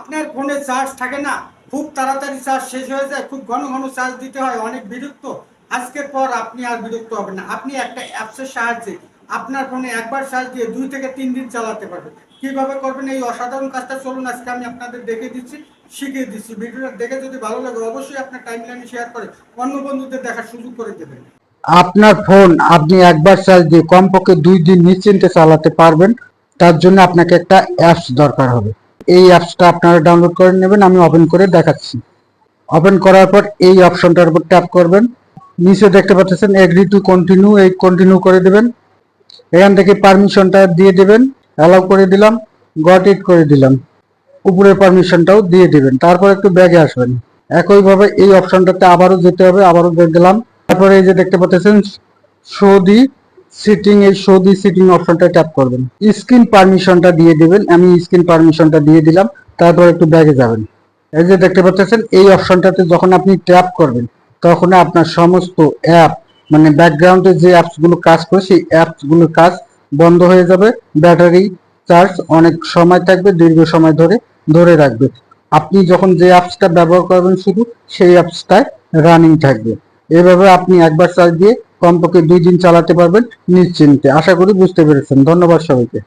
আপনার ফোনে চার্জ থাকে না, খুব তাড়াতাড়ি চার্জ শেষ হয়ে যায়, খুব ঘন ঘন চার্জ দিতে হয়, অনেক বিরক্ত। আজকের পর আপনি আর বিরক্ত হবেন না। আপনি একটা অ্যাপসের সাহায্যে আপনার ফোনে একবার চার্জ দিয়ে দুই থেকে তিন দিন চালাতে পারবেন। কীভাবে করবেন? এই অসাধারণ কাজটা চলুন, আজকে আমি আপনাদের দেখে দিচ্ছি, শিখিয়ে দিচ্ছি। ভিডিওটা দেখে যদি ভালো লাগে, অবশ্যই আপনার টাইম লাইনে শেয়ার করে অন্য বন্ধুদের দেখার সুযোগ করে দেবেন। আপনার ফোন আপনি একবার চার্জ দিয়ে কমপক্ষে দুই দিন নিশ্চিন্তে চালাতে পারবেন। তার জন্য আপনাকে একটা অ্যাপস দরকার হবে। এই অ্যাপসটা আপনারা ডাউনলোড করে নেবেন, আমি ওপেন করে দেখাচ্ছি। ওপেন করার পর এই অপশনটার উপর ট্যাপ করবেন। নিচে দেখতে পাচ্ছেন এগ্রি টু কন্টিনিউ এই কন্টিনিউ করে দেবেন। এখান থেকে পারমিশনটা দিয়ে দেবেন অ্যালাউ করে দিলাম গট ইট করে দিলাম। উপরের পারমিশনটাও দিয়ে দিবেন। তারপর একটু ব্যাগে আসবেন। একইভাবে এই অপশনটাতে আবারও যেতে হবে, আবারও দিয়ে দিলাম তারপরে এই যে দেখতে পাচ্ছেন সৌদি সিটিং এই সৌদি সিটিং অপশনটা ট্যাপ করবেন। স্ক্রিন পারমিশনটা দিয়ে দিবেন। আমি স্ক্রিন পারমিশনটা দিয়ে দিলাম। তারপর একটু ব্যাগে যাবেন। এই যে দেখতে পাচ্ছেন, এই অপশনটাতে যখন আপনি ট্যাপ করবেন, তখন আপনার সমস্ত অ্যাপ মানে ব্যাকগ্রাউন্ডে যে অ্যাপসগুলো কাজ করে, সেই অ্যাপসগুলোর কাজ বন্ধ হয়ে যাবে। ব্যাটারি চার্জ অনেক সময় থাকবে, দীর্ঘ সময় ধরে ধরে রাখবে। আপনি যখন যে অ্যাপসটা ব্যবহার করবেন শুধু, সেই অ্যাপসটায় রানিং থাকবে। এভাবে আপনি একবার চার্জ দিয়ে কমপক্ষে দুই দিন চালাতে পারবেন নিশ্চিন্তে। আশা করি বুঝতে পেরেছেন। ধন্যবাদ সবাইকে।